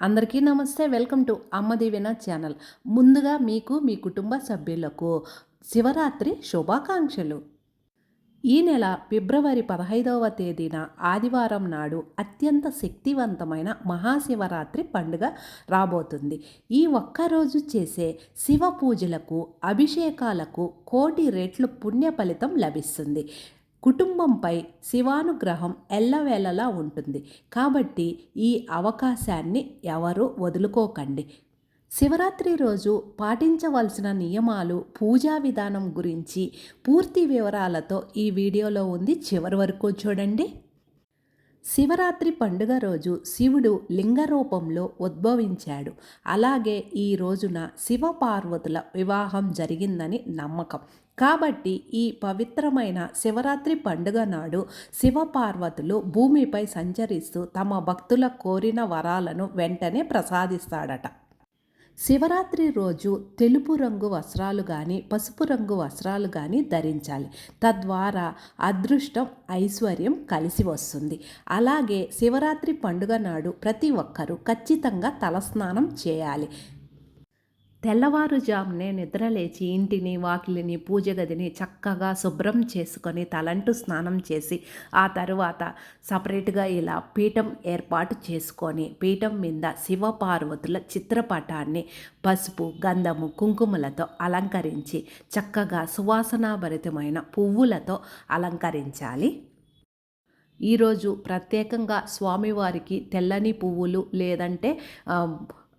అందరికీ నమస్తే. Welcome to అమ్మ దీవెన ఛానల్. ముందుగా మీకు మీ కుటుంబ సభ్యులకు శివరాత్రి శుభాకాంక్షలు. ఈ నెల ఫిబ్రవరి పదహైదవ తేదీన ఆదివారం నాడు అత్యంత శక్తివంతమైన మహాశివరాత్రి పండుగ రాబోతుంది. ఈ ఒక్కరోజు చేసే శివ పూజలకు అభిషేకాలకు కోటి రెట్లు పుణ్య ఫలితం లభిస్తుంది. కుటుంబంపై శివానుగ్రహం ఎల్లవేళలా ఉంటుంది. కాబట్టి ఈ అవకాశాన్ని ఎవరు వదులుకోకండి. శివరాత్రి రోజు పాటించవలసిన నియమాలు పూజా విధానం గురించి పూర్తి వివరాలతో ఈ వీడియోలో ఉంది. చివరి వరకు చూడండి. శివరాత్రి పండుగ రోజు శివుడు లింగ రూపంలో ఉద్భవించాడు. అలాగే ఈ రోజున శివపార్వతుల వివాహం జరిగిందని నమ్మకం. కాబట్టి ఈ పవిత్రమైన శివరాత్రి పండుగ నాడు శివపార్వతులు భూమిపై సంచరిస్తూ తమ భక్తుల కోరిన వరాలను వెంటనే ప్రసాదిస్తాడట. శివరాత్రి రోజు తెలుపు రంగు వస్త్రాలు కానీ పసుపు రంగు వస్త్రాలు కానీ ధరించాలి. తద్వారా అదృష్టం ఐశ్వర్యం కలిసి వస్తుంది. అలాగే శివరాత్రి పండుగ నాడు ప్రతి ఒక్కరూ ఖచ్చితంగా తలస్నానం చేయాలి. తెల్లవారుజామునే నిద్రలేచి ఇంటిని వాకిలిని పూజ గదిని చక్కగా శుభ్రం చేసుకొని తలంటు స్నానం చేసి ఆ తరువాత సపరేట్గా ఇలా పీఠం ఏర్పాటు చేసుకొని పీఠం మీద శివపార్వతుల చిత్రపటాన్ని పసుపు గంధము కుంకుమలతో అలంకరించి చక్కగా సువాసనాభరితమైన పువ్వులతో అలంకరించాలి. ఈరోజు ప్రత్యేకంగా స్వామివారికి తెల్లని పువ్వులు లేదంటే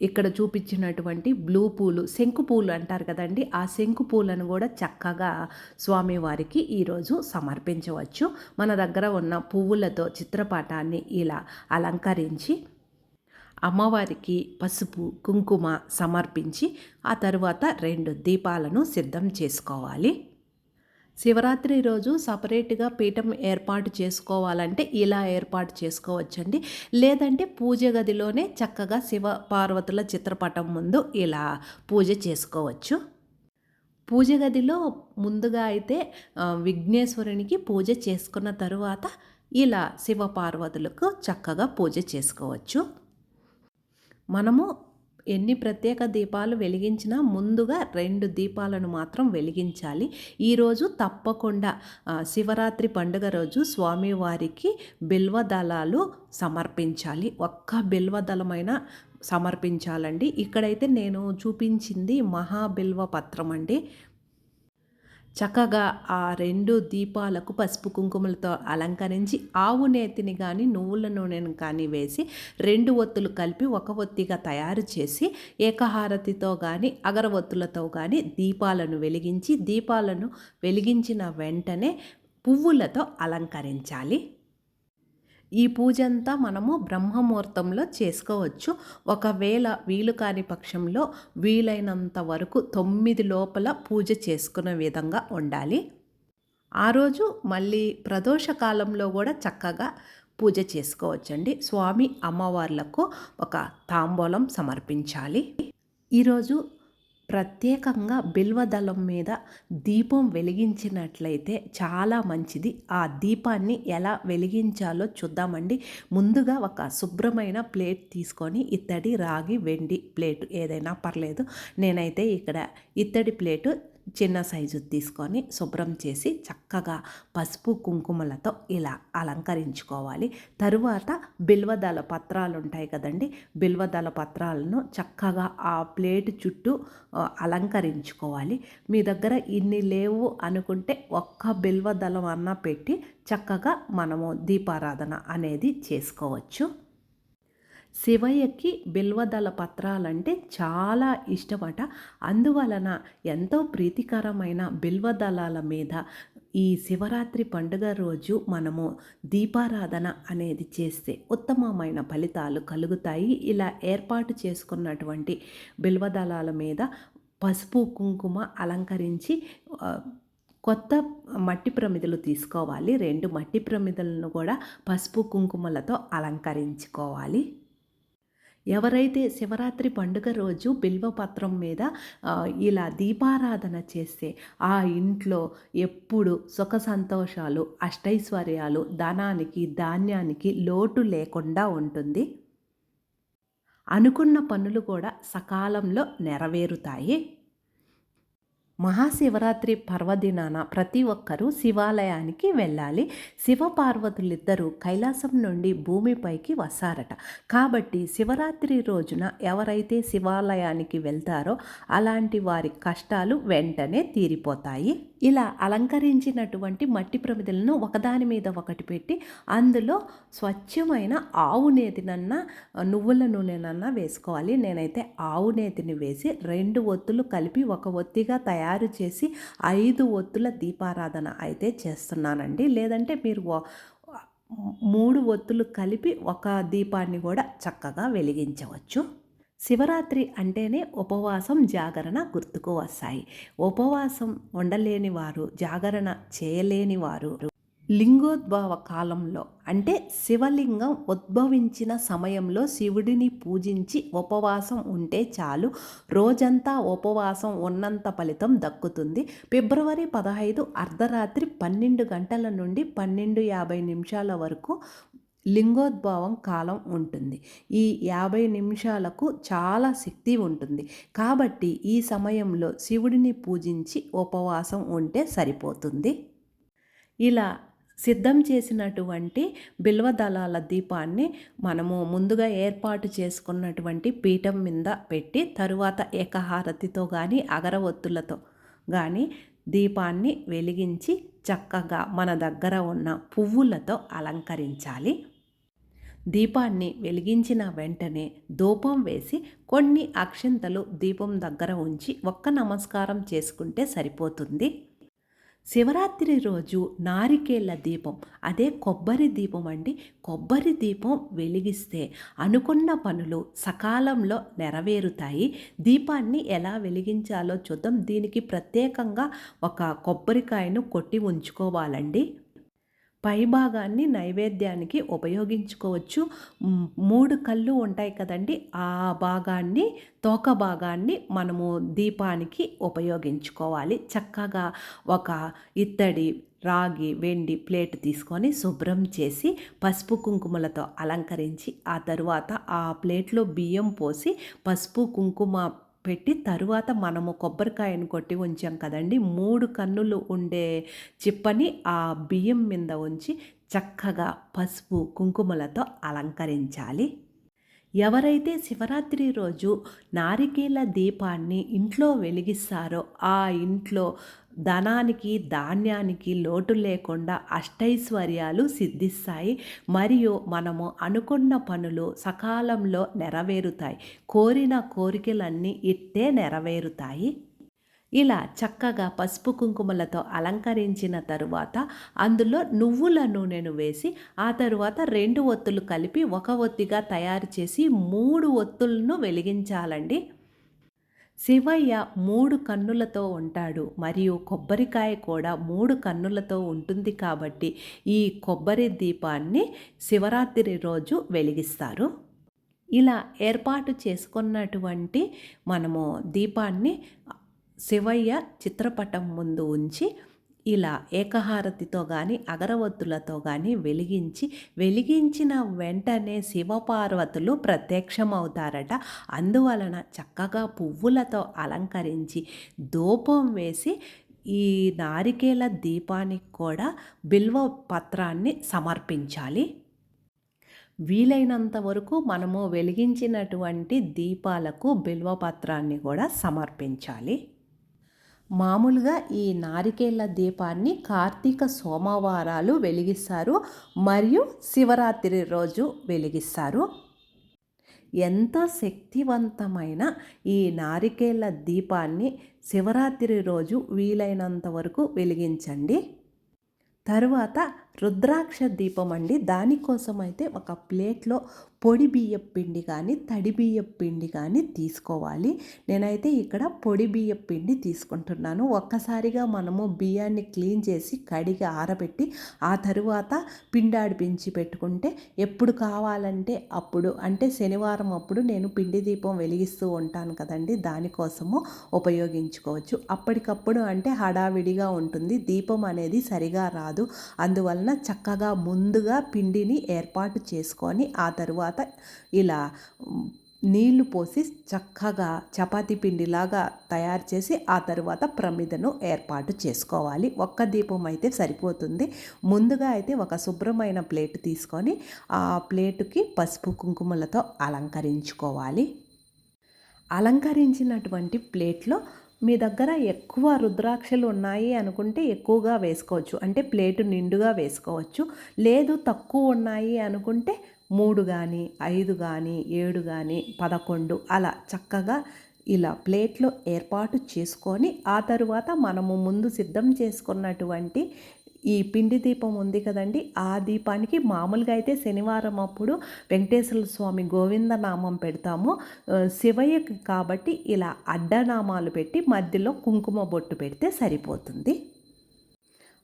ఇక్కడ చూపించినటువంటి బ్లూ పూలు శంకు పూలు అంటారు కదండి. ఆ శంకు పూలను కూడా చక్కగా స్వామివారికి ఈరోజు సమర్పించవచ్చు. మన దగ్గర ఉన్న పువ్వులతో చిత్రపటాన్ని ఇలా అలంకరించి అమ్మవారికి పసుపు కుంకుమ సమర్పించి ఆ తరువాత రెండు దీపాలను సిద్ధం చేసుకోవాలి. శివరాత్రి రోజు సపరేట్గా పీఠం ఏర్పాటు చేసుకోవాలంటే ఇలా ఏర్పాటు చేసుకోవచ్చండి. లేదంటే పూజ గదిలోనే చక్కగా శివ పార్వతుల చిత్రపటం ముందు ఇలా పూజ చేసుకోవచ్చు. పూజ గదిలో ముందుగా అయితే విఘ్నేశ్వరునికి పూజ చేసుకున్న తరువాత ఇలా శివ పార్వతులకు చక్కగా పూజ చేసుకోవచ్చు. మనము ఎన్ని ప్రత్యేక దీపాలు వెలిగించినా ముందుగా రెండు దీపాలను మాత్రం వెలిగించాలి. ఈరోజు తప్పకుండా శివరాత్రి పండుగ రోజు స్వామివారికి బిల్వదళాలు సమర్పించాలి. ఒక్క బిల్వదళమైన సమర్పించాలండి. ఇక్కడైతే నేను చూపించింది మహాబిల్వ పత్రం అండి చక్కగా ఆ రెండు దీపాలకు పసుపు కుంకుమలతో అలంకరించి ఆవు నేతిని కానీ నువ్వుల నూనెను కానీ వేసి రెండు ఒత్తులు కలిపి ఒక ఒత్తిగా తయారు చేసి ఏకహారతితో కానీ అగరవత్తులతో కానీ దీపాలను వెలిగించి దీపాలను వెలిగించిన వెంటనే పువ్వులతో అలంకరించాలి. ఈ పూజ అంతా మనము బ్రహ్మముహూర్తంలో చేసుకోవచ్చు. ఒకవేళ వీలు కాని పక్షంలో వీలైనంత వరకు తొమ్మిది లోపల పూజ చేసుకునే విధంగా ఉండాలి. ఆ రోజు మళ్ళీ ప్రదోష కాలంలో కూడా చక్కగా పూజ చేసుకోవచ్చండి. స్వామి అమ్మవార్లకు ఒక తాంబూలం సమర్పించాలి. ఈరోజు ప్రత్యేకంగా బిల్వదళం మీద దీపం వెలిగించినట్లయితే చాలా మంచిది. ఆ దీపాన్ని ఎలా వెలిగించాలో చూద్దామండి. ముందుగా ఒక శుభ్రమైన ప్లేట్ తీసుకొని ఇత్తడి రాగి వెండి ప్లేట్ ఏదైనా పర్లేదు. నేనైతే ఇక్కడ ఇత్తడి ప్లేటు చిన్న సైజు తీసుకొని శుభ్రం చేసి చక్కగా పసుపు కుంకుమలతో ఇలా అలంకరించుకోవాలి. తరువాత బిల్వదళ పత్రాలు ఉంటాయి కదండి బిల్వదళ పత్రాలను చక్కగా ఆ ప్లేట్ చుట్టూ అలంకరించుకోవాలి. మీ దగ్గర ఇన్ని లేవు అనుకుంటే ఒక్క బిల్వదళం అన్న పెట్టి చక్కగా మనము దీపారాధన అనేది చేసుకోవచ్చు. శివయ్యకి బిల్వదళ పత్రాలంటే చాలా ఇష్టమట. అందువలన ఎంతో ప్రీతికరమైన బిల్వదళాల మీద ఈ శివరాత్రి పండుగ రోజు మనము దీపారాధన అనేది చేస్తే ఉత్తమమైన ఫలితాలు కలుగుతాయి. ఇలా ఏర్పాటు చేసుకున్నటువంటి బిల్వదళాల మీద పసుపు కుంకుమ అలంకరించి కొత్త మట్టి ప్రమిదలు తీసుకోవాలి. రెండు మట్టి ప్రమిదలను కూడా పసుపు కుంకుమలతో అలంకరించుకోవాలి. ఎవరైతే శివరాత్రి పండుగ రోజు బిల్వపత్రం మీద ఇలా దీపారాధన చేస్తే ఆ ఇంట్లో ఎప్పుడు సుఖ సంతోషాలు అష్టైశ్వర్యాలు ధనానికి ధాన్యానికి లోటు లేకుండా ఉంటుంది. అనుకున్న పనులు కూడా సకాలంలో నెరవేరుతాయి. మహాశివరాత్రి పర్వదినాన ప్రతి ఒక్కరూ శివాలయానికి వెళ్ళాలి. శివపార్వతులిద్దరూ కైలాసం నుండి భూమిపైకి వస్తారట. కాబట్టి శివరాత్రి రోజున ఎవరైతే శివాలయానికి వెళ్తారో అలాంటి వారి కష్టాలు వెంటనే తీరిపోతాయి. ఇలా అలంకరించినటువంటి మట్టి ప్రమిదలను ఒకదాని మీద ఒకటి పెట్టి అందులో స్వచ్ఛమైన ఆవు నేతినన్నా నువ్వుల నూనెనన్నా వేసుకోవాలి. నేనైతే ఆవు నేతిని వేసి రెండు ఒత్తులు కలిపి ఒక ఒత్తిగా తయారు చేసి ఐదు ఒత్తుల దీపారాధన అయితే చేస్తున్నానండి. లేదంటే మీరు మూడు ఒత్తులు కలిపి ఒక దీపాన్ని కూడా చక్కగా వెలిగించవచ్చు. శివరాత్రి అంటేనే ఉపవాసం జాగరణ గుర్తుకు వస్తాయి. ఉపవాసం ఉండలేని వారు జాగరణ చేయలేని వారు లింగోద్భవ కాలంలో అంటే శివలింగం ఉద్భవించిన సమయంలో శివుడిని పూజించి ఉపవాసం ఉంటే చాలు. రోజంతా ఉపవాసం ఉన్నంత ఫలితం దక్కుతుంది. ఫిబ్రవరి పదహైదు అర్ధరాత్రి పన్నెండు గంటల నుండి పన్నెండు యాభై నిమిషాల వరకు లింగోద్భావం కాలం ఉంటుంది. ఈ యాభై నిమిషాలకు చాలా శక్తి ఉంటుంది. కాబట్టి ఈ సమయంలో శివుడిని పూజించి ఉపవాసం ఉంటే సరిపోతుంది. ఇలా సిద్ధం చేసినటువంటి బిల్వదళాల దీపాన్ని మనము ముందుగా ఏర్పాటు చేసుకున్నటువంటి పీఠం మీద పెట్టి తరువాత ఏకహారతితో కానీ అగరవత్తులతో కానీ దీపాన్ని వెలిగించి చక్కగా మన దగ్గర ఉన్న పువ్వులతో అలంకరించాలి. దీపాన్ని వెలిగించిన వెంటనే ధూపం వేసి కొన్ని అక్షింతలు దీపం దగ్గర ఉంచి ఒక్క నమస్కారం చేసుకుంటే సరిపోతుంది. శివరాత్రి రోజు నారికేళ్ళ దీపం అదే కొబ్బరి దీపం అండి. కొబ్బరి దీపం వెలిగిస్తే అనుకున్న పనులు సకాలంలో నెరవేరుతాయి. దీపాన్ని ఎలా వెలిగించాలో చూద్దాం. దీనికి ప్రత్యేకంగా ఒక కొబ్బరికాయను కొట్టి ఉంచుకోవాలండి. పై భాగాన్ని నైవేద్యానికి ఉపయోగించుకోవచ్చు. మూడు కళ్ళు ఉంటాయి కదండి. ఆ భాగాన్ని తోక భాగాన్ని మనము దీపానికి ఉపయోగించుకోవాలి. చక్కగా ఒక ఇత్తడి రాగి వెండి ప్లేట్ తీసుకొని శుభ్రం చేసి పసుపు కుంకుమలతో అలంకరించి ఆ తరువాత ఆ ప్లేట్లో బియ్యం పోసి పసుపు కుంకుమ పెట్టి తరువాత మనము కొబ్బరికాయను కొట్టి ఉంచాం కదండి. మూడు కన్నులు ఉండే చిప్పని ఆ బియ్యం మీద ఉంచి చక్కగా పసుపు కుంకుమలతో అలంకరించాలి. ఎవరైతే శివరాత్రి రోజు నారికేల దీపాన్ని ఇంట్లో వెలిగిస్తారో ఆ ఇంట్లో ధనానికి ధాన్యానికి లోటు లేకుండా అష్టైశ్వర్యాలు సిద్ధిస్తాయి. మరియు మనము అనుకున్న పనులు సకాలంలో నెరవేరుతాయి. కోరిన కోరికలన్నీ ఇట్టే నెరవేరుతాయి. ఇలా చక్కగా పసుపు కుంకుమలతో అలంకరించిన తరువాత అందులో నువ్వుల నూనెను వేసి ఆ తరువాత రెండు ఒత్తులు కలిపి ఒక ఒత్తిగా తయారు చేసి మూడు ఒత్తులను వెలిగించాలండి. శివయ్య మూడు కన్నులతో ఉంటాడు. మరియు కొబ్బరికాయ కూడా మూడు కన్నులతో ఉంటుంది కాబట్టి ఈ కొబ్బరి దీపాన్ని శివరాత్రి రోజు వెలిగిస్తారు. ఇలా ఏర్పాటు చేసుకున్నటువంటి మనము దీపాన్ని శివయ్య చిత్రపటం ముందు ఉంచి ఇలా ఏకహారతితో కానీ అగరవత్తులతో కానీ వెలిగించి వెలిగించిన వెంటనే శివపార్వతులు ప్రత్యక్షమవుతారట. అందువలన చక్కగా పువ్వులతో అలంకరించి ధూపం వేసి ఈ నారికేల దీపానికి కూడా బిల్వ పత్రాన్ని సమర్పించాలి. వీలైనంత వరకు మనము వెలిగించినటువంటి దీపాలకు బిల్వపత్రాన్ని కూడా సమర్పించాలి. మామూలుగా ఈ నారికేళ్ళ దీపాన్ని కార్తీక సోమవారాలు వెలిగిస్తారు మరియు శివరాత్రి రోజు వెలిగిస్తారు. ఎంత శక్తివంతమైన ఈ నారికేళ్ళ దీపాన్ని శివరాత్రి రోజు వీలైనంత వరకు వెలిగించండి. తరువాత రుద్రాక్ష దీపం అండి. దానికోసం అయితే ఒక ప్లేట్లో పొడి బియ్యం పిండి కానీ తడి బియ్యం పిండి కానీ తీసుకోవాలి. నేనైతే ఇక్కడ పొడి బియ్యం పిండి తీసుకుంటున్నాను. ఒక్కసారిగా మనము బియ్యాన్ని క్లీన్ చేసి కడిగి ఆరబెట్టి ఆ తరువాత పిండాడిపించి పెట్టుకుంటే ఎప్పుడు కావాలంటే అప్పుడు అంటే శనివారం అప్పుడు నేను పిండి దీపం వెలిగిస్తూ ఉంటాను కదండి. దానికోసము ఉపయోగించుకోవచ్చు. అప్పటికప్పుడు అంటే హడావిడిగా ఉంటుంది. దీపం అనేది సరిగా రాదు. అందువలన చక్కగా ముందుగా పిండిని ఏర్పాటు చేసుకొని ఆ తరువాత ఇలా నీళ్ళు పోసి చక్కగా చపాతి పిండిలాగా తయారు చేసి ఆ తర్వాత ప్రమిదను ఏర్పాటు చేసుకోవాలి. ఒక్క దీపం అయితే సరిపోతుంది. ముందుగా అయితే ఒక శుభ్రమైన ప్లేట్ తీసుకొని ఆ ప్లేటుకి పసుపు కుంకుమలతో అలంకరించుకోవాలి. అలంకరించినటువంటి ప్లేట్లో మీ దగ్గర ఎక్కువ రుద్రాక్షలు ఉన్నాయి అనుకుంటే ఎక్కువగా వేసుకోవచ్చు. అంటే ప్లేటు నిండుగా వేసుకోవచ్చు. లేదు తక్కువ ఉన్నాయి అనుకుంటే మూడు కానీ ఐదు కానీ ఏడు కానీ పదకొండు అలా చక్కగా ఇలా ప్లేట్లో ఏర్పాటు చేసుకొని ఆ తరువాత మనము ముందు సిద్ధం చేసుకున్నటువంటి ఈ పిండి దీపం ఉంది కదండి ఆ దీపానికి మామూలుగా అయితే శనివారం అప్పుడు వెంకటేశ్వర స్వామి గోవింద నామం పెడతాము. శివయ్య శివయ్యకి కాబట్టి ఇలా అడ్డనామాలు పెట్టి మధ్యలో కుంకుమ బొట్టు పెడితే సరిపోతుంది.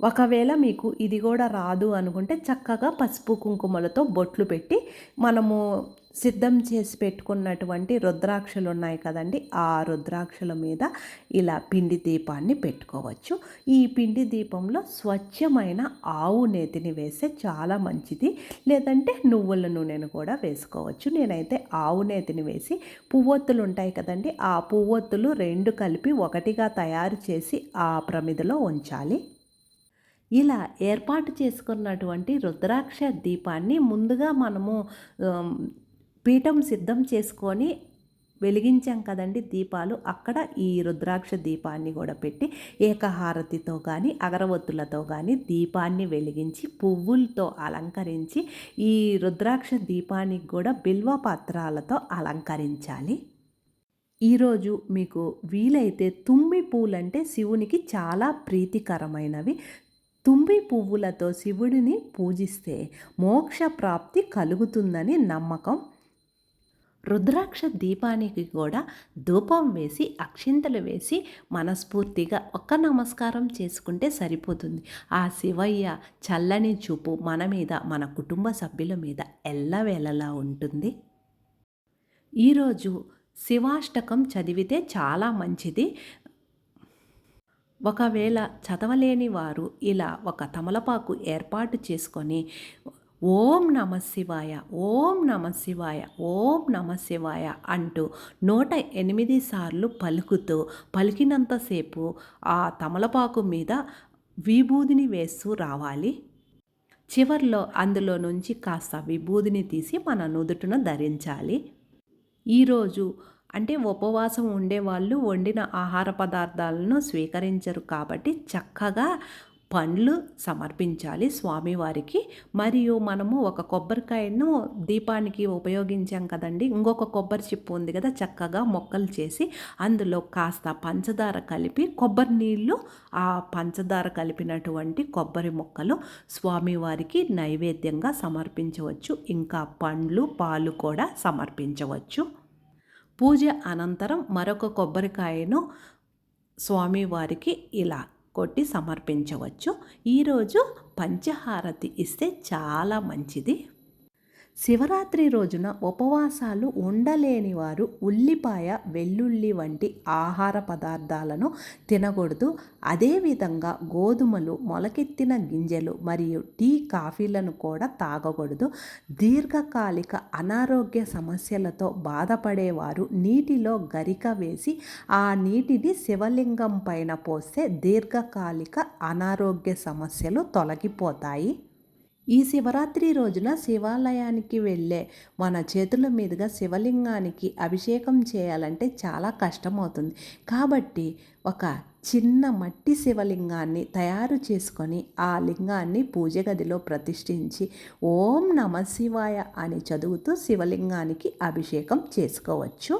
ఒకవేళ మీకు ఇది కూడా రాదు అనుకుంటే చక్కగా పసుపు కుంకుమలతో బొట్లు పెట్టి మనము సిద్ధం చేసి పెట్టుకున్నటువంటి రుద్రాక్షలు ఉన్నాయి కదండి ఆ రుద్రాక్షల మీద ఇలా పిండి దీపాన్ని పెట్టుకోవచ్చు. ఈ పిండి దీపంలో స్వచ్ఛమైన ఆవు నేతిని వేస్తే చాలా మంచిది. లేదంటే నువ్వుల నూనెను కూడా వేసుకోవచ్చు. నేనైతే ఆవు నేతిని వేసి పువ్వొత్తులు ఉంటాయి కదండి ఆ పువ్వొత్తులు రెండు కలిపి ఒకటిగా తయారు చేసి ఆ ప్రమిదలో ఉంచాలి. ఇలా ఏర్పాటు చేసుకున్నటువంటి రుద్రాక్ష దీపాన్ని ముందుగా మనము పీఠం సిద్ధం చేసుకొని వెలిగించాం కదండి దీపాలు. అక్కడ ఈ రుద్రాక్ష దీపాన్ని కూడా పెట్టి ఏకహారతితో కానీ అగరవత్తులతో కానీ దీపాన్ని వెలిగించి పువ్వులతో అలంకరించి ఈ రుద్రాక్ష దీపానికి కూడా బిల్వ పత్రాలతో అలంకరించాలి. ఈరోజు మీకు వీలైతే తుమ్మి పూలంటే శివునికి చాలా ప్రీతికరమైనవి. తుమ్మి పువ్వులతో శివుడిని పూజిస్తే మోక్ష ప్రాప్తి కలుగుతుందని నమ్మకం. రుద్రాక్ష దీపానికి కూడా ధూపం వేసి అక్షింతలు వేసి మనస్ఫూర్తిగా ఒక్క నమస్కారం చేసుకుంటే సరిపోతుంది. ఆ శివయ్య చల్లని చూపు మన మీద మన కుటుంబ సభ్యుల మీద ఎల్లవేళలా ఉంటుంది. ఈరోజు శివాష్టకం చదివితే చాలా మంచిది. ఒకవేళ చదవలేని వారు ఇలా ఒక తమలపాకు ఏర్పాటు చేసుకొని ఓం నమ శివాయ ఓం నమ శివాయ ఓం నమ శివాయ అంటూ నూట ఎనిమిది సార్లు పలుకుతూ పలికినంతసేపు ఆ తమలపాకు మీద విభూదిని వేస్తూ రావాలి. చివర్లో అందులో నుంచి కాస్త విభూదిని తీసి మన నుదుటను ధరించాలి. ఈరోజు అంటే ఉపవాసం ఉండేవాళ్ళు వండిన ఆహార పదార్థాలను స్వీకరించరు కాబట్టి చక్కగా పండ్లు సమర్పించాలి స్వామివారికి. మరియు మనము ఒక కొబ్బరికాయను దీపానికి ఉపయోగించాం కదండి. ఇంకొక కొబ్బరి చిప్పు ఉంది కదా చక్కగా మొక్కలు చేసి అందులో కాస్త పంచదార కలిపి కొబ్బరి నీళ్ళు ఆ పంచదార కలిపినటువంటి కొబ్బరి మొక్కలు స్వామివారికి నైవేద్యంగా సమర్పించవచ్చు. ఇంకా పండ్లు పాలు కూడా సమర్పించవచ్చు. పూజ అనంతరం మరొక కొబ్బరికాయను స్వామివారికి ఇలా కొట్టి సమర్పించవచ్చు. ఈరోజు పంచహారతి ఇస్తే చాలా మంచిది. శివరాత్రి రోజున ఉపవాసాలు ఉండలేని వారు ఉల్లిపాయ వెల్లుల్లి వంటి ఆహార పదార్థాలను తినకూడదు. అదేవిధంగా గోధుమలు మొలకెత్తిన గింజలు మరియు టీ కాఫీలను కూడా తాగకూడదు. దీర్ఘకాలిక అనారోగ్య సమస్యలతో బాధపడేవారు నీటిలో గరిక వేసి ఆ నీటిని శివలింగం పైన పోస్తే దీర్ఘకాలిక అనారోగ్య సమస్యలు తొలగిపోతాయి. ఈ శివరాత్రి రోజున శివాలయానికి వెళ్ళే మన చేతుల మీదుగా శివలింగానికి అభిషేకం చేయాలంటే చాలా కష్టమవుతుంది. కాబట్టి ఒక చిన్న మట్టి శివలింగాన్ని తయారు చేసుకొని ఆ లింగాన్ని పూజ గదిలో ప్రతిష్ఠించి ఓం నమ శివాయ అని చదువుతూ శివలింగానికి అభిషేకం చేసుకోవచ్చు.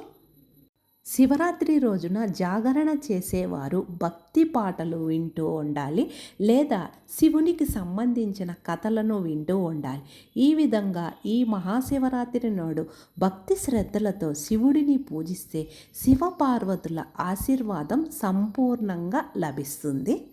శివరాత్రి రోజున జాగరణ చేసేవారు భక్తి పాటలు వింటూ ఉండాలి లేదా శివునికి సంబంధించిన కథలను వింటూ ఉండాలి. ఈ విధంగా ఈ మహాశివరాత్రి నాడు భక్తి శ్రద్ధలతో శివుడిని పూజిస్తే శివపార్వతుల ఆశీర్వాదం సంపూర్ణంగా లభిస్తుంది.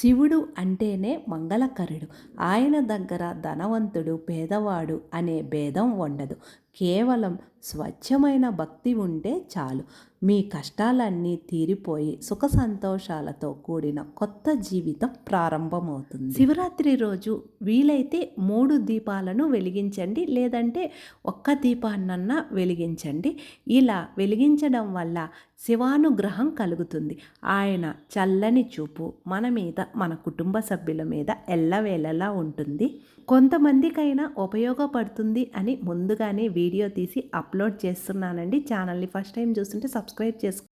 శివుడు అంటేనే మంగళకరుడు. ఆయన దగ్గర ధనవంతుడు పేదవాడు అనే భేదం ఉండదు. కేవలం స్వచ్ఛమైన భక్తి ఉంటే చాలు. మీ కష్టాలన్నీ తీరిపోయి సుఖ సంతోషాలతో కూడిన కొత్త జీవితం ప్రారంభమవుతుంది. శివరాత్రి రోజు వీలైతే మూడు దీపాలను వెలిగించండి లేదంటే ఒక్క దీపాన్నన్నా వెలిగించండి. ఇలా వెలిగించడం వల్ల శివానుగ్రహం కలుగుతుంది. ఆయన చల్లని చూపు మన మీద మన కుటుంబ సభ్యుల మీద ఎల్లవేళలా ఉంటుంది. కొంతమందికైనా ఉపయోగపడుతుంది అని ముందుగానే వీడియో తీసి అప్లోడ్ చేస్తున్నానండి. ఛానల్ని ఫస్ట్ టైం చూస్తుంటే సబ్స్క్రైబ్ చేసుకో